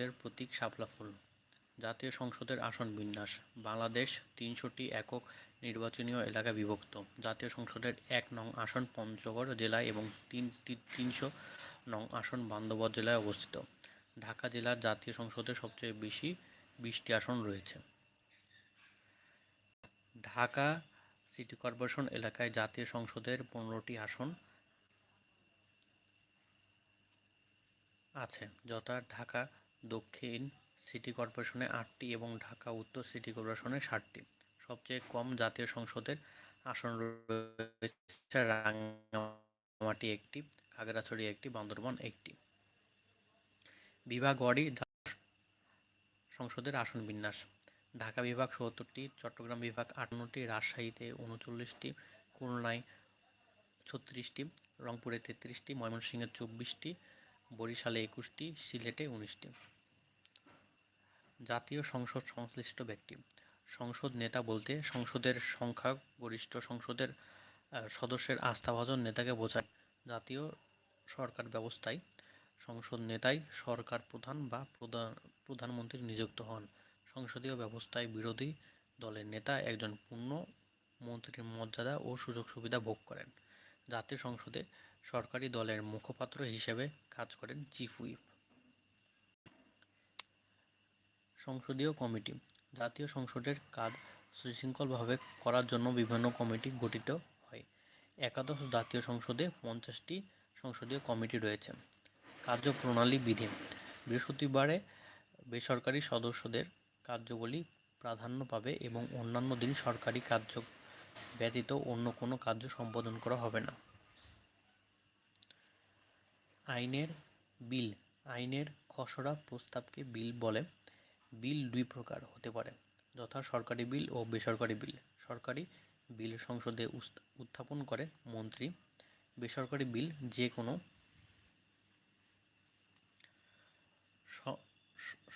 সংসদের প্রতীক শাপলা ফুল। জাতীয় সংসদের আসন বিন্যাস। বাংলাদেশ তিনশোটি একক নির্বাচনীয় এলাকা বিভক্ত। জাতীয় সংসদের এক নং আসন পঞ্চগড় জেলায় এবং তিন, তিনশো নং আসন বান্দরবান জেলায় অবস্থিত। ঢাকা জেলার জাতীয় সংসদে সবচেয়ে বেশি বিশটি আসন রয়েছে। ঢাকা সিটি কর্পোরেশন এলাকায় জাতীয় সংসদের পনেরোটি আসন আছে, যথা ঢাকা দক্ষিণ সিটি কর্পোরেশনে আটটি এবং ঢাকা উত্তর সিটি কর্পোরেশনে ষাটটি সবচেয়ে কম জাতীয় সংসদের আসন রয়েছে রাঙ্গামাটি একটি, খাগড়াছড়ি একটি, বান্দরবান একটি। বিভাগওয়ারি সংসদের আসন বিন্যাস। ঢাকা বিভাগ সত্তরটি, চট্টগ্রাম বিভাগ আটান্নটি, রাজশাহীতে উনচল্লিশটি, খুলনায় ছত্রিশটি, রংপুরে তেত্রিশটি, ময়মনসিংহে চব্বিশটি বরিশালে একুশটি, সিলেটে উনিশটি। জাতীয় সংসদ সংশ্লিষ্ট ব্যক্তি। সংসদ নেতা বলতে সংসদের সংখ্যাগরিষ্ঠ সংসদের সদস্যের আস্থাভাজন নেতাকে বোঝায়। জাতীয় সরকার ব্যবস্থায় সংসদ নেতাই সরকার প্রধান বা প্রধান প্রধানমন্ত্রী নিযুক্ত হন। সংসদীয় ব্যবস্থায় বিরোধী দলের নেতা একজন পূর্ণ মন্ত্রীর মর্যাদা ও সুযোগ সুবিধা ভোগ করেন। জাতীয় সংসদে সরকারি দলের মুখপাত্র হিসেবে কাজ করেন চিফ হুইপ। সংসদীয় কমিটি। জাতীয় সংসদের কাজ সুশৃঙ্খলভাবে করার জন্য বিভিন্ন কমিটি গঠিত হয়। একাদশ জাতীয় সংসদে পঞ্চাশটি সংসদীয় কমিটি রয়েছে। কার্যপ্রণালী বিধি। বৃহস্পতিবারে বেসরকারি সদস্যদের কার্যবলী প্রাধান্য পাবে এবং অন্যান্য দিন সরকারি কার্য ব্যতীত অন্য কোনো কার্য সম্পাদন করা হবে না। আইনের বিল, আইনের খসড়া প্রস্তাবকে বিল বলে, বিল দুই প্রকার হতে পারে, যথা সরকারি বিল ও বেসরকারি বিল। সরকারি বিল সংসদে উত্থাপন করে মন্ত্রী, বেসরকারি বিল যে কোনো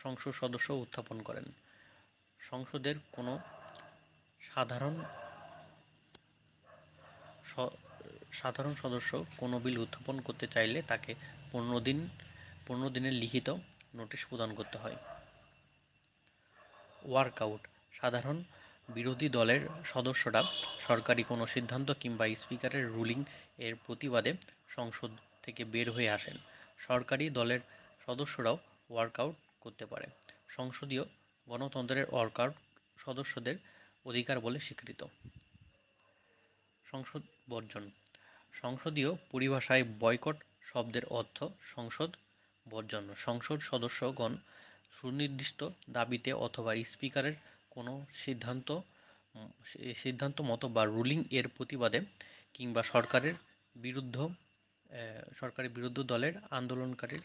সংসদ সদস্য উত্থাপন করেন। সংসদের কোনো সাধারণ সাধারণ সদস্য কোনো বিল উত্থাপন করতে চাইলে তাকে পনেরো দিন, পনেরো দিনের লিখিত নোটিশ প্রদান করতে হয়। ওয়ার্কআউট সাধারণ বিরোধী দলের সদস্যরা সরকারি কোনো সিদ্ধান্ত কিংবা স্পিকারের রুলিং এর প্রতিবাদে সংসদ থেকে বের হয়ে আসেন। সরকারি দলের সদস্যরাও ওয়ার্কআউট করতে পারে। সংসদীয় গণতন্ত্রের ওয়ার্কআউট সদস্যদের অধিকার বলে স্বীকৃত। সংসদ বর্জন। সংসদীয় পরিভাষায় বয়কট শব্দের অর্থ সংসদ বর্জন। সংসদ সদস্যগণ সুনির্দিষ্ট দাবিতে অথবা স্পিকারের কোনো সিদ্ধান্ত সিদ্ধান্ত মতো বা রুলিং এর প্রতিবাদে কিংবা সরকারের বিরুদ্ধ সরকারের বিরুদ্ধ দলের আন্দোলনকারীর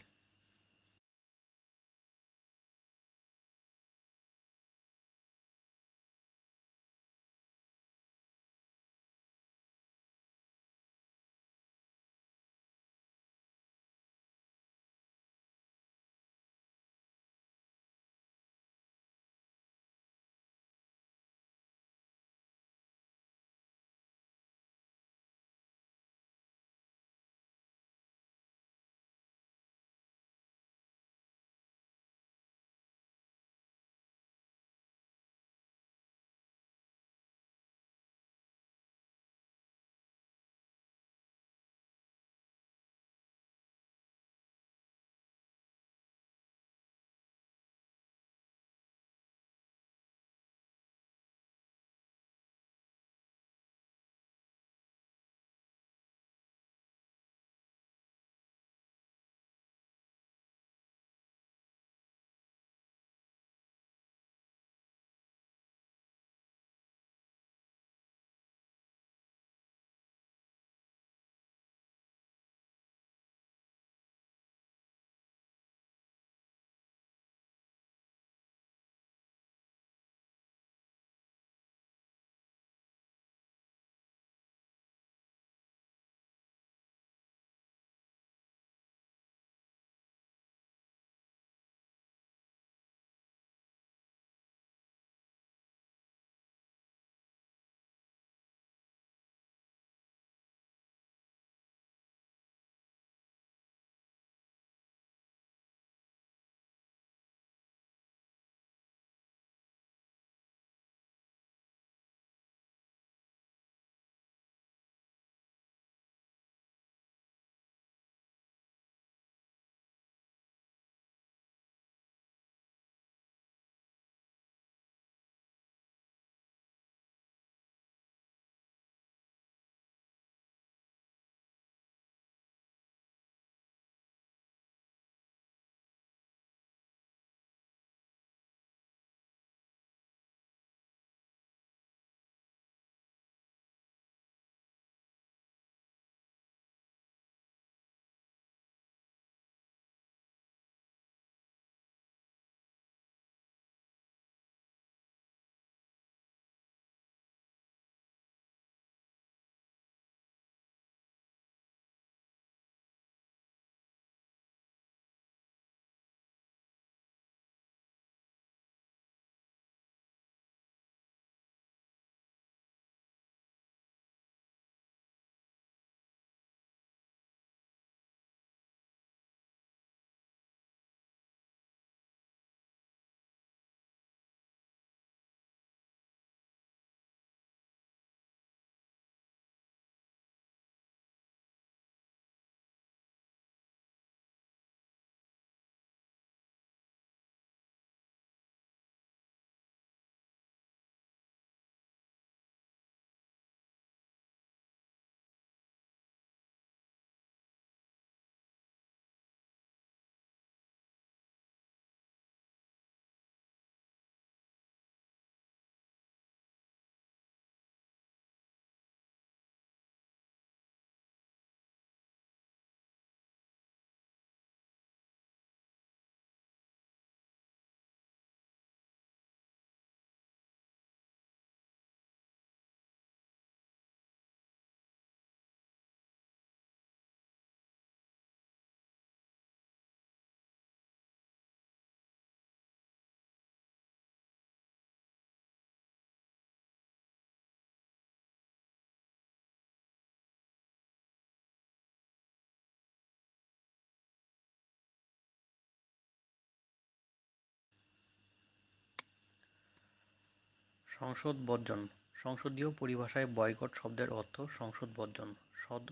সংসদ বর্জন সংসদীয় পরিভাষায় বয়কট শব্দের অর্থ সংসদ বর্জন। সদ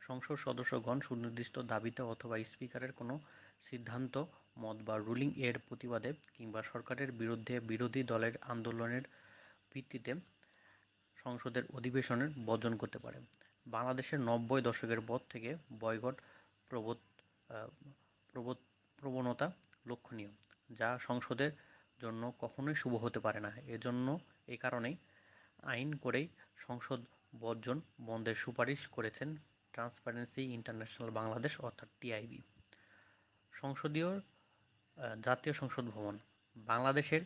সংসদ সদস্যগণ সুনির্দিষ্ট দাবিতে অথবা স্পিকারের কোনো সিদ্ধান্ত মত বা রুলিং এর প্রতিবাদে কিংবা সরকারের বিরুদ্ধে বিরোধী দলের আন্দোলনের ভিত্তিতে সংসদের অধিবেশনের বর্জন করতে পারে। বাংলাদেশের নব্বই দশকের পর থেকে বয়কট প্রবোধ আহ, প্রবোধ প্রবণতা লক্ষণীয় যা সংসদের জন্য কখনোই শুভ হতে পারে না। এজন্য এই কারণেই আইন করেই সংসদ বর্জন বন্ধের সুপারিশ করেছেন ট্রান্সপারেন্সি ইন্টারন্যাশনাল বাংলাদেশ অর্থাৎ টিআইবি সংসদীয় জাতীয় সংসদ ভবন, বাংলাদেশের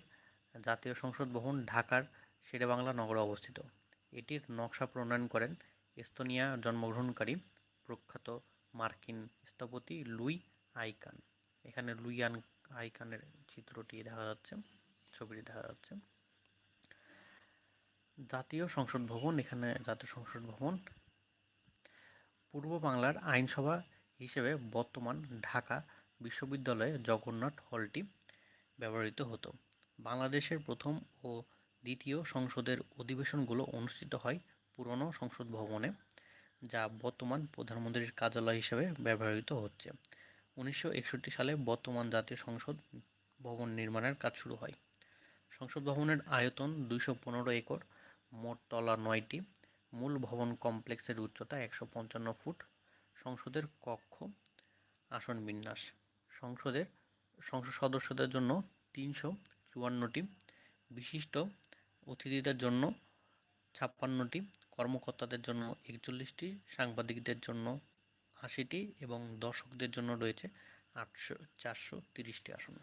জাতীয় সংসদ ভবন ঢাকার শেরেবাংলা নগরে অবস্থিত। এটির নকশা প্রণয়ন করেন এস্তোনিয়া জন্মগ্রহণকারী প্রখ্যাত মার্কিন স্থপতি লুই আইকান। এখানে লুই আইকানের চিত্রটি দেখা যাচ্ছে, ছবিটি দেখা যাচ্ছে। জাতীয় সংসদ ভবন, এখানে জাতীয় সংসদ ভবন। পূর্ব বাংলার আইনসভা হিসেবে বর্তমান ঢাকা বিশ্ববিদ্যালয়ে জগন্নাথ হলটি ব্যবহৃত হতো। বাংলাদেশের প্রথম ও দ্বিতীয় সংসদের অধিবেশনগুলো অনুষ্ঠিত হয় পুরনো সংসদ ভবনে, যা বর্তমান প্রধানমন্ত্রীর কার্যালয় হিসেবে ব্যবহৃত হচ্ছে। উনিশশো একষট্টি সালে বর্তমান জাতীয় সংসদ ভবন নির্মাণের কাজ শুরু হয়। সংসদ ভবনের আয়তন দুইশো পনেরো একর মোট তলা নয়টি। মূল ভবন কমপ্লেক্সের উচ্চতা একশো পঞ্চান্ন ফুট। সংসদের কক্ষ, আসন বিন্যাস। সংসদের, সংসদ সদস্যদের জন্য তিনশো চুয়ান্নটি। বিশিষ্ট অতিথিদের জন্য ছাপ্পান্নটি। কর্মকর্তাদের জন্য একচল্লিশটি। সাংবাদিকদের জন্য আশিটি এবং দর্শকদের জন্য রয়েছে আটশো, চারশো তিরিশটি আসন।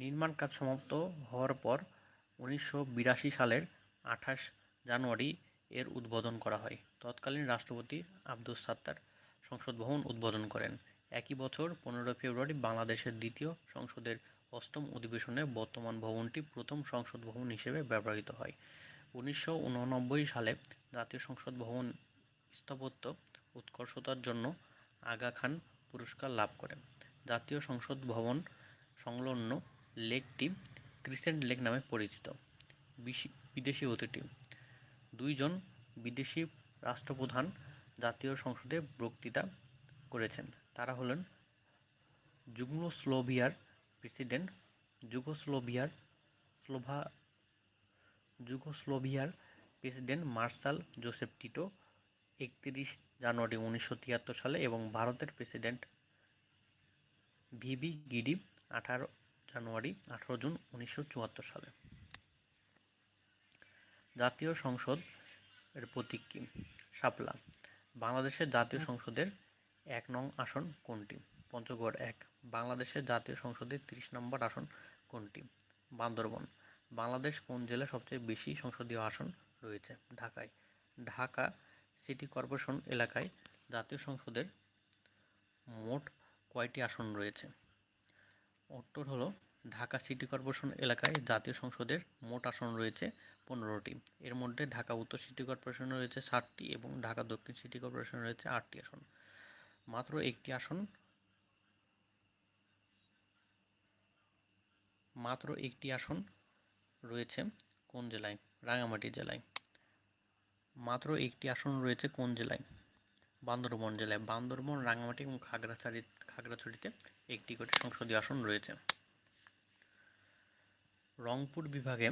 নির্মাণ কাজ সমাপ্ত হওয়ার পর উনিশশো বিরাশি সালের আঠাশ জানুয়ারি এর উদ্বোধন করা হয়। তৎকালীন রাষ্ট্রপতি আব্দুস সাত্তার সংসদ ভবন উদ্বোধন করেন। একই বছর পনেরো ফেব্রুয়ারি বাংলাদেশের দ্বিতীয় সংসদের অষ্টম অধিবেশনে বর্তমান ভবনটি প্রথম সংসদ ভবন হিসেবে ব্যবহৃত হয়। উনিশশো উননব্বই সালে জাতীয় সংসদ ভবন স্থাপত্য উৎকর্ষতার জন্য আগা খান পুরস্কার লাভ করেন। জাতীয় সংসদ ভবন সংলগ্ন লেকটি ক্রিসেন্ট লেক নামে পরিচিত। বিদেশি অতিথি। দুইজন বিদেশি রাষ্ট্রপ্রধান জাতীয় সংসদে বক্তৃতা করেছেন। তারা হলেন যুগ্মস্লোভিয়ার প্রেসিডেন্ট, যুগোস্লোভিয়ার স্লোভা, যুগোস্লোভিয়ার প্রেসিডেন্ট মার্শাল জোসেফ টিটো একত্রিশ জানুয়ারি উনিশশো তিয়াত্তর সালে এবং ভারতের প্রেসিডেন্ট ভিভি গিডি আঠারো জানুয়ারি, আঠারো জুন উনিশশো চুয়াত্তর সালে। জাতীয় সংসদ এর প্রতীক কি? শাপলা। বাংলাদেশের জাতীয় সংসদের এক নং আসন কোনটি? পঞ্চগড় এক। বাংলাদেশের জাতীয় সংসদের তিরিশ নম্বর আসন কোনটি? বান্দরবন। বাংলাদেশ কোন জেলায় সবচেয়ে বেশি সংসদীয় আসন রয়েছে? ঢাকায়। ঢাকা সিটি কর্পোরেশন এলাকায় জাতীয় সংসদের মোট কয়টি আসন রয়েছে? উত্তর হলো ঢাকা সিটি কর্পোরেশন এলাকায় জাতীয় সংসদের মোট আসন রয়েছে পনেরোটি। এর মধ্যে ঢাকা উত্তর সিটি কর্পোরেশনে রয়েছে ষাটটি এবং ঢাকা দক্ষিণ সিটি কর্পোরেশনে রয়েছে আটটি আসন। মাত্র একটি আসন, মাত্র একটি আসন রয়েছে কোন জেলায়? রাঙামাটি জেলায়। মাত্র একটি আসন রয়েছে কোন জেলায়? বান্দরবন জেলায়। বান্দরবন রাঙামাটি এবং খাগড়াছড়ি খাগড়াছড়িতে একটি করে সংসদীয় আসন রয়েছে। রংপুর বিভাগে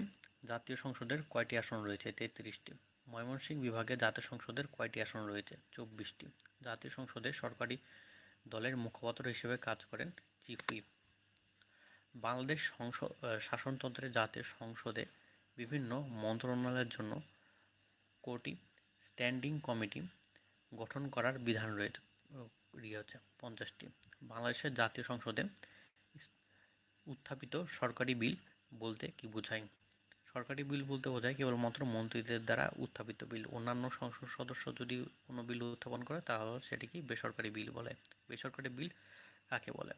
জাতীয় সংসদের কয়টি আসন রয়েছে? তেত্রিশটি। ময়মনসিংহ বিভাগে জাতীয় সংসদের কয়টি আসন রয়েছে? চব্বিশটি। জাতীয় সংসদে সরকারি দলের মুখপাত্র হিসেবে কাজ করেন চিফ হুইপ। বাংলাদেশ সংসদ শাসনতন্ত্রে জাতীয় সংসদে বিভিন্ন মন্ত্রণালয়ের জন্য কোটি স্ট্যান্ডিং কমিটি গঠন করার বিধান রয়েছে ইয়ে পঞ্চাশটি। বাংলাদেশের জাতীয় সংসদে উত্থাপিত সরকারি বিল বলতে কি বোঝায়? সরকারি বিল বলতে বোঝায় কেবলমাত্র মন্ত্রীদের দ্বারা উত্থাপিত বিল। অন্যান্য সংসদ সদস্য যদি কোনো বিল উত্থাপন করে, তাহলে সেটিকে বেসরকারি বিল বলে। বেসরকারি বিল কাকে বলে?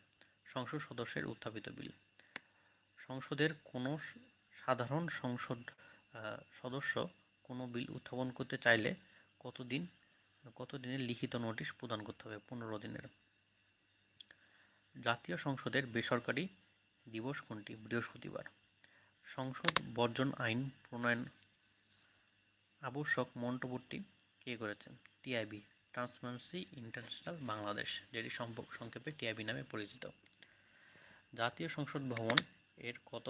সংসদ সদস্যের উত্থাপিত বিল। সংসদের কোনো সাধারণ সংসদ সদস্য কোনো বিল উত্থাপন করতে চাইলে কতদিন, কতদিনের লিখিত নোটিশ প্রদান করতে হবে? পনেরো দিনের। জাতীয় সংসদের বেসরকারি দিবস কোনটি? বৃহস্পতিবার। সংসদ বর্জন আইন প্রণয়ন আবশ্যক মন্তব্যটি কে করেছেন? টিআইবি ট্রান্সপারেন্সি ইন্টারন্যাশনাল বাংলাদেশ, যেটি সংক্ষেপে টিআইবি নামে পরিচিত। জাতীয় সংসদ ভবন এর কত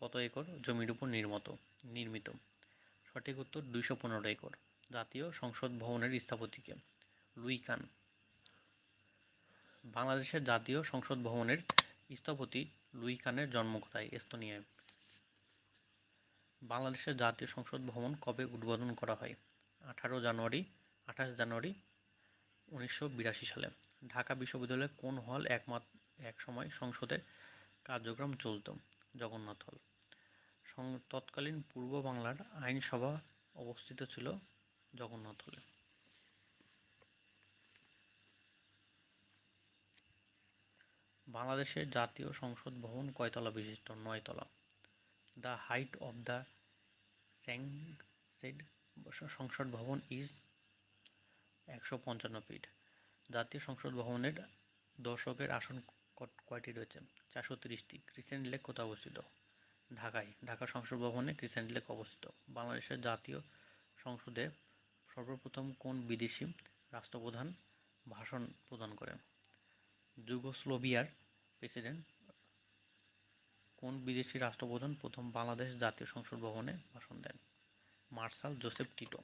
কত একর জমির উপর নির্মিত নির্মিত? সঠিক উত্তর দুইশো পনেরো একর। জাতীয় সংসদ ভবনের স্থপতিকে লুই কান। বাংলাদেশের জাতীয় সংসদ ভবনের স্থপতি লুই কানের জন্ম কোথায়? এস্তোনিয়ায়। বাংলাদেশের জাতীয় সংসদ ভবন কবে উদ্বোধন করা হয়? আঠারো জানুয়ারি, আঠাশ জানুয়ারি উনিশশো বিরাশি সালে। ঢাকা বিশ্ববিদ্যালয়ে কোন হল একমাত্র এক সময় সংসদের কার্যক্রম চলত? জগন্নাথ হল। তৎকালীন পূর্ব বাংলার আইনসভা অবস্থিত ছিল জগন্নাথ হলে। বাংলাদেশের জাতীয় সংসদ ভবন কয়তলা বিশিষ্ট? নয়তলা। The height of the Sangsad Sangsad Bhaban is একশো পঞ্চান্ন ফিট জাতীয় সংসদ ভবনের দর্শকের আসন কয়টি রয়েছে? চারশো তিরিশটি। ক্রিসেন্ট লেক কোথায় অবস্থিত? ঢাকায়। ঢাকা সংসদ ভবনে ক্রিসেন্ট লেক অবস্থিত। বাংলাদেশের জাতীয় সংসদে সর্বপ্রথম কোন বিদেশি রাষ্ট্রপ্রধান ভাষণ প্রদান করেন? যুগোস্লোভিয়ার প্রেসিডেন্ট কোন বিদেশি রাষ্ট্রপ্রধান প্রথম বাংলাদেশ জাতীয় সংসদ ভবনে ভাষণ দেন? Martial Joseph Tito.